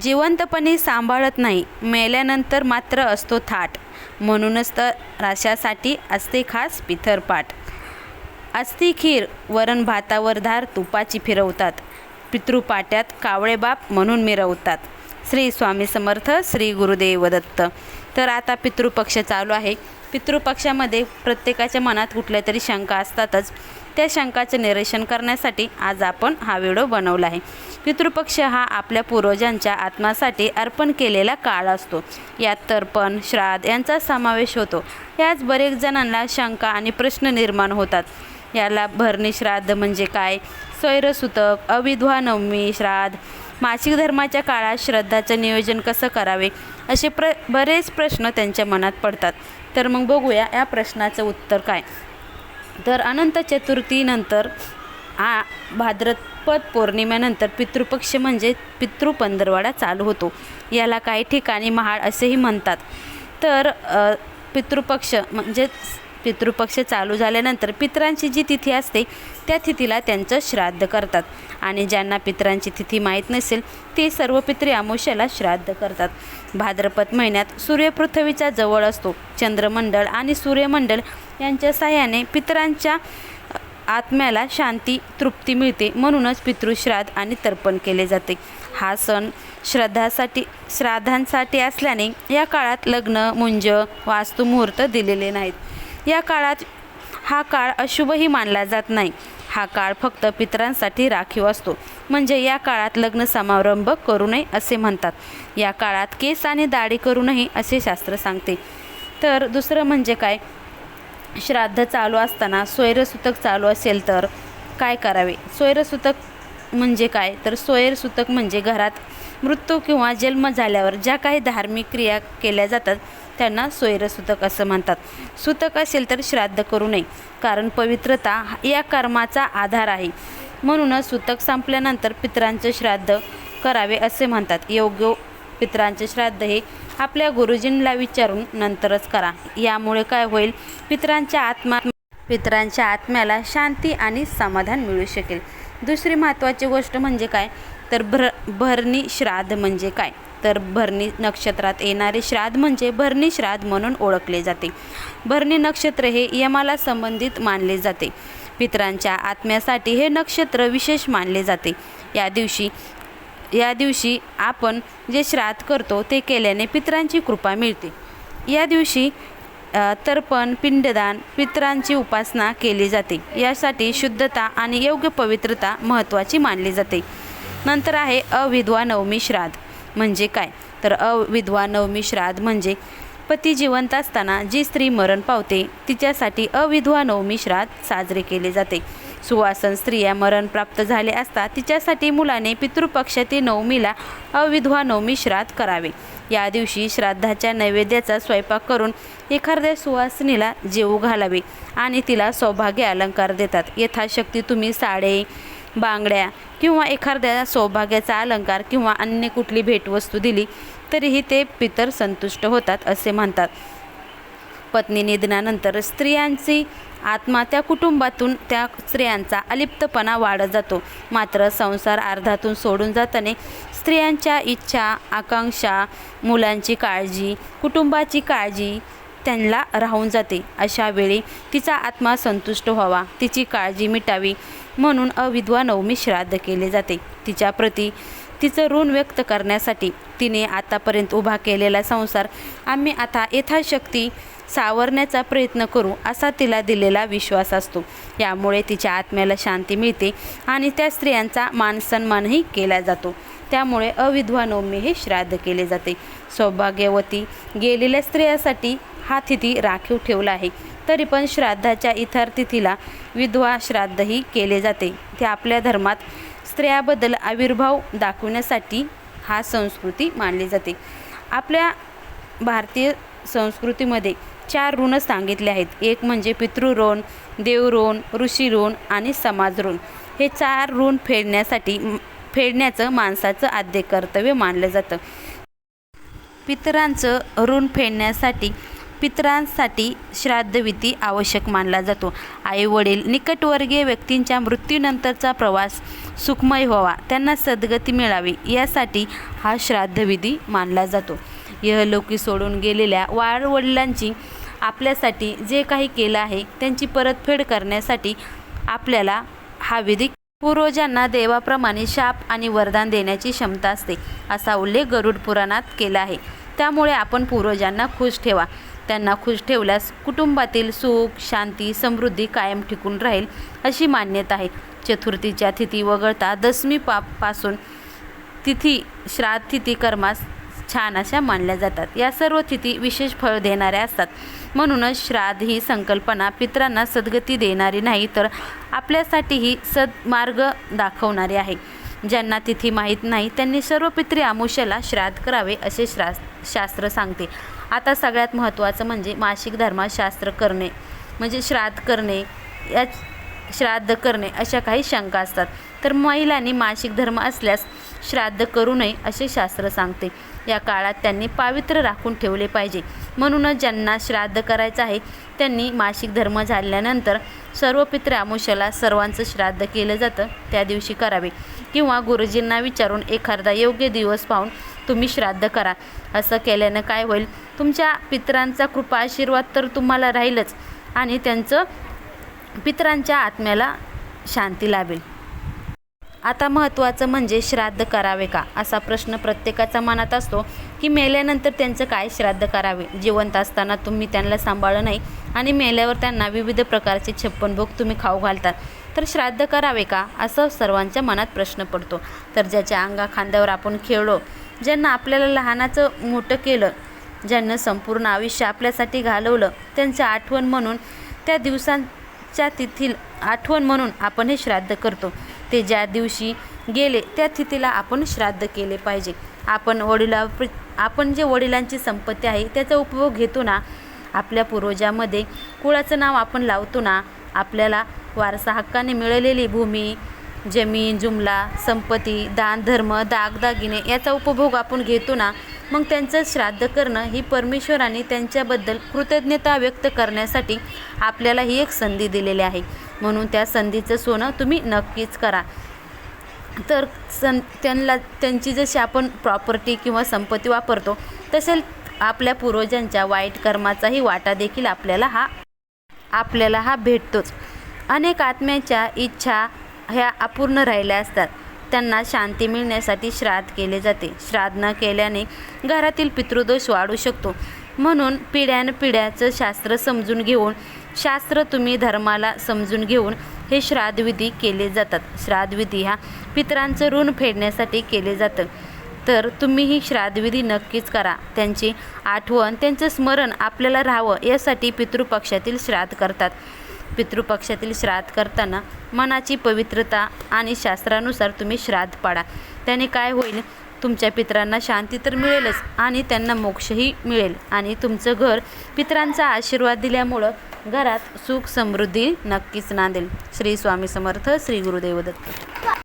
जिवंतपणे सांभाळत नाही मेल्यानंतर मात्र असतो थाट. म्हणूनच तर राशासाठी असते खास पिथरपाट. असती खीर वरण भातावर धार तुपाची फिरवतात. पितृपाट्यात कावळे बाप म्हणून मिरवतात. श्री स्वामी समर्थ श्री गुरुदेव दत्त. तर आता पितृपक्ष चालू आहे. पितृपक्षामध्ये प्रत्येकाच्या मनात कुठल्या तरी शंका असतातच. त्या शंकाचं निरीक्षण करण्यासाठी आज आपण हा व्हिडिओ बनवला आहे. पितृपक्ष हा आपल्या पूर्वजांच्या आत्मासाठी अर्पण केलेला काळ असतो. यात तर्पण श्राद्ध यांचा समावेश होतो. याच बरेच जणांना शंका आणि प्रश्न निर्माण होतात. याला भरणी श्राद्ध म्हणजे काय? स्वैरसूतक अविधवा नवमी श्राद्ध. मासिक धर्माच्या काळात श्रद्धाचं नियोजन कसं करावे? असे प्र बरेच प्रश्न त्यांच्या मनात पडतात. तर मग बघूया या प्रश्नाचं उत्तर काय? तर अनंत चतुर्थीनंतर आ भाद्रपद पौर्णिमेनंतर पितृपक्ष म्हणजे पितृ पंधरवाडा चालू होतो. याला काही ठिकाणी महाळ असेही म्हणतात. तर पितृपक्ष म्हणजे पितृपक्ष चालू झाल्यानंतर पितरांची जी तिथी असते त्या तिथीला त्यांचं श्राद्ध करतात. आणि ज्यांना पितरांची तिथी माहीत नसेल ते सर्व पितृ अमावस्याला श्राद्ध करतात. भाद्रपद महिन्यात सूर्यपृथ्वीच्या जवळ असतो. चंद्रमंडळ आणि सूर्यमंडळ यांच्या सहाय्याने पितरांच्या आत्म्याला शांती तृप्ती मिळते. म्हणूनच पितृश्राद्ध आणि तर्पण केले जाते. हा सण श्रद्धासाठी श्राद्धांसाठी असल्याने या काळात लग्न मुंज वास्तुमुहूर्त दिलेले नाहीत. या काळात हा काळ अशुभही मानला जात नाही. हा काळ फक्त पितरांसाठी राखीव असतो. म्हणजे या काळात लग्न समारंभ करू नये असे म्हणतात. या काळात केस आणि दाढी करू नये असे शास्त्र सांगते. तर दुसरं म्हणजे काय? श्राद्ध चालू असताना स्वैरसूतक चालू असेल तर काय करावे? स्वैरसूतक म्हणजे काय? तर स्वैरसूतक म्हणजे घरात मृत्यू किंवा जन्म झाल्यावर ज्या काही धार्मिक क्रिया केल्या जातात त्यांना स्वैरसूतक असं म्हणतात. सूतक असेल तर श्राद्ध करू नये कारण पवित्रता या कर्माचा आधार आहे. म्हणूनच सूतक संपल्यानंतर पितरांचे श्राद्ध करावे असे म्हणतात. योग्य पितरांचे श्राद्ध हे आपल्या गुरुजींना विचारून नंतरच करा. यामुळे काय होईल? पितरांच्या आत्मा पितरांच्या आत्म्याला शांती आणि समाधान मिळू शकेल. दुसरी महत्त्वाची गोष्ट म्हणजे काय? तर भर भरणी श्राद्ध म्हणजे काय? तर भरणी नक्षत्रात येणारे श्राद्ध म्हणजे भरणी श्राद्ध म्हणून ओळखले जाते. भरणी नक्षत्र हे यमाला संबंधित मानले जाते. पितरांच्या आत्म्यासाठी हे नक्षत्र विशेष मानले जाते. या दिवशी या दिवशी आपण जे श्राद्ध करतो ते केल्याने पितरांची कृपा मिळते. या दिवशी तर्पण पिंडदान पितरांची उपासना केली जाते. यासाठी शुद्धता आणि योग्य पवित्रता महत्त्वाची मानली जाते. नंतर आहे अविधवा नवमी श्राद्ध. म्हणजे काय? तर अविधवा नवमी श्राद्ध म्हणजे पती जिवंत असताना जी स्त्री मरण पावते तिच्यासाठी अविधवा नवमी श्राद्ध साजरे केले जाते. सुवासन स्त्रिया मरण प्राप्त झाले असता तिच्यासाठी मुलाने पितृपक्षातील नवमीला अविधवा नवमी श्राद्ध करावे. या दिवशी श्राद्धाच्या नैवेद्याचा स्वयंपाक करून एखाद्या सुवासिनीला जेवू घालावे आणि तिला सौभाग्य अलंकार देतात. यथाशक्ती तुम्ही साडे बांगड्या किंवा एखाद्या सौभाग्याचा अलंकार किंवा अन्य कुठली भेटवस्तू दिली तरीही ते पितर संतुष्ट होतात असे म्हणतात. पत्नी निधनानंतर स्त्रियांची आत्मा त्या कुटुंबातून त्या स्त्रियांचा अलिप्तपणा वाढत जातो. मात्र संसार अर्धातून सोडून जाताने स्त्रियांच्या इच्छा आकांक्षा मुलांची काळजी कुटुंबाची काळजी त्यांना राहून जाते. अशा वेळी तिचा आत्मा संतुष्ट व्हावा. तिची काळजी मिटावी. म्हणून अविधवा नवमी श्राद्ध केले जाते. तिच्या प्रती तिचं ऋण व्यक्त करण्यासाठी तिने आतापर्यंत उभा केलेला संसार आम्ही आता यथाशक्ती सावरण्याचा प्रयत्न करू असा तिला दिलेला विश्वास असतो. यामुळे तिच्या आत्म्याला शांती मिळते आणि त्या स्त्रियांचा मानसन्मानही केला जातो. त्यामुळे अविधवा नवमी हे श्राद्ध केले जाते. सौभाग्यवती गेलेल्या स्त्रियासाठी हा तिथी राखीव ठेवला आहे. तरी पण श्राद्धाच्या इतर तिथीला विधवा श्राद्धही केले जाते. ते आपल्या धर्मात स्त्रियाबद्दल आविर्भाव दाखवण्यासाठी हा संस्कृती मानली जाते. आपल्या भारतीय संस्कृतीमध्ये चार ऋण सांगितले आहेत. एक म्हणजे पितृऋण देवऋण ऋषीऋण आणि समाज ऋण हे चार ऋण फेडण्यासाठी फेडण्याचं माणसाचं आद्य कर्तव्य मानलं जातं. पितरांचं ऋण फेडण्यासाठी पितरांसाठी श्राद्धविधी आवश्यक मानला जातो. आई वडील निकटवर्गीय व्यक्तींच्या मृत्यूनंतरचा प्रवास सुखमय व्हावा त्यांना सद्गती मिळावी यासाठी हा श्राद्धविधी मानला जातो. यहलोकी सोडून गेलेल्या वाळवडिलांची आपल्यासाठी जे काही केलं आहे त्यांची परतफेड करण्यासाठी आपल्याला हा विधी पूर्वजांना देवाप्रमाणे शाप आणि वरदान देण्याची क्षमता असते असा उल्लेख गरुड पुराणात केला आहे. त्यामुळे आपण पूर्वजांना खुश ठेवा. त्यांना खुश ठेवल्यास कुटुंबातील सुख शांती समृद्धी कायम टिकून राहील अशी मान्यता आहे. चतुर्थीच्या तिथी वगळता दशमी पा पासून तिथी श्राद्ध तिथी कर्मास छान अशा मानल्या जातात. या सर्व तिथी विशेष फळ देणाऱ्या असतात. म्हणूनच श्राद्ध ही संकल्पना पितरांना सद्गती देणारी नाही तर आपल्यासाठीही सद्मार्ग दाखवणारी आहे. ज्यांना तिथी माहीत नाही त्यांनी सर्व पितरी आमुष्याला श्राद्ध करावे असे श्रा शास्त्र सांगते. आता सगळ्यात महत्त्वाचं म्हणजे मासिक धर्मात शास्त्र करणे. म्हणजे श्राद्ध करणे या श्राद्ध करणे अशा काही शंका असतात. तर महिलांनी मासिक धर्म असल्यास श्राद्ध करू नये असे शास्त्र सांगते. या काळात त्यांनी पावित्र्य राखून ठेवले पाहिजे. म्हणूनच ज्यांना श्राद्ध करायचं आहे त्यांनी मासिक धर्म झाल्यानंतर सर्व पित्र आमुष्याला सर्वांचं श्राद्ध केलं जातं त्या दिवशी करावे. किंवा गुरुजींना विचारून एखादा योग्य दिवस पाहून तुम्ही श्राद्ध करा. असं केल्यानं काय होईल? तुमच्या पितरांचा कृपा आशीर्वाद तर तुम्हाला राहीलच आणि त्यांचं पितरांच्या आत्म्याला शांती लाभेल. आता महत्त्वाचं म्हणजे श्राद्ध करावे का? असा प्रश्न प्रत्येकाच्या मनात असतो की मेल्यानंतर त्यांचं काय श्राद्ध करावे? जिवंत असताना तुम्ही त्यांना सांभाळलं नाही आणि मेल्यावर त्यांना विविध प्रकारचे छप्पन भोग तुम्ही खाऊ घालतात. तर श्राद्ध करावे का? असं सर्वांच्या मनात प्रश्न पडतो. तर ज्याच्या अंगा खांद्यावर आपण खेळलो ज्यांना आपल्याला लहानाचं मोठं केलं ज्यांना संपूर्ण आयुष्य आपल्यासाठी घालवलं त्यांचं आठवण म्हणून त्या दिवसांच्या तिथील आठवण म्हणून आपण हे श्राद्ध करतो. ते ज्या दिवशी गेले त्या तिथीला आपण श्राद्ध केले पाहिजे. आपण वडिला आपण जे वडिलांची संपत्ती आहे त्याचा उपभोग घेतो ना आपल्या पूर्वजामध्ये कुळाचं नाव आपण लावतो ना आपल्याला वारसा हक्काने मिळालेली भूमी जमीन जुमला संपत्ती दान धर्म दागदागिने याचा उपभोग आपण घेतो ना मग त्यांचं श्राद्ध करणं ही परमेश्वराने त्यांच्याबद्दल कृतज्ञता व्यक्त करण्यासाठी आपल्याला ही एक संधी दिलेली आहे. म्हणून त्या संधीचं सोनं तुम्ही नक्कीच करा. तर सं त्यांना त्यांची जशी आपण प्रॉपर्टी किंवा संपत्ती वापरतो तसे आपल्या पूर्वजांच्या वाईट कर्माचाही वाटा देखील आपल्याला हा आपल्याला हा भेटतोच. अनेक आत्म्याच्या इच्छा ह्या अपूर्ण राहिल्या असतात. त्यांना शांती मिळण्यासाठी श्राद्ध केले जाते. श्राद्ध न केल्याने घरातील पितृदोष वाढू शकतो. म्हणून पिढ्यानपिढ्याचं शास्त्र समजून घेऊन शास्त्र तुम्ही धर्माला समजून घेऊन हे श्राद्धविधी केले जातात. श्राद्धविधी ह्या पितरांचं ऋण फेडण्यासाठी केले जातं. तर तुम्ही ही श्राद्धविधी नक्कीच करा. त्यांची आठवण त्यांचं स्मरण आपल्याला राहावं यासाठी पितृपक्षातील श्राद्ध करतात. पितृपक्षातील श्राद्ध करताना मनाची पवित्रता आणि शास्त्रानुसार तुम्ही श्राद्ध पाडा. त्याने काय होईल? तुमच्या पितरांना शांती तर मिळेलच आणि त्यांना मोक्षही मिळेल. आणि तुमचं घर पित्रांचा आशीर्वाद दिल्यामुळं घरात सुख समृद्धी नक्कीच नांदेल. श्री स्वामी समर्थ श्री गुरुदेव दत्त.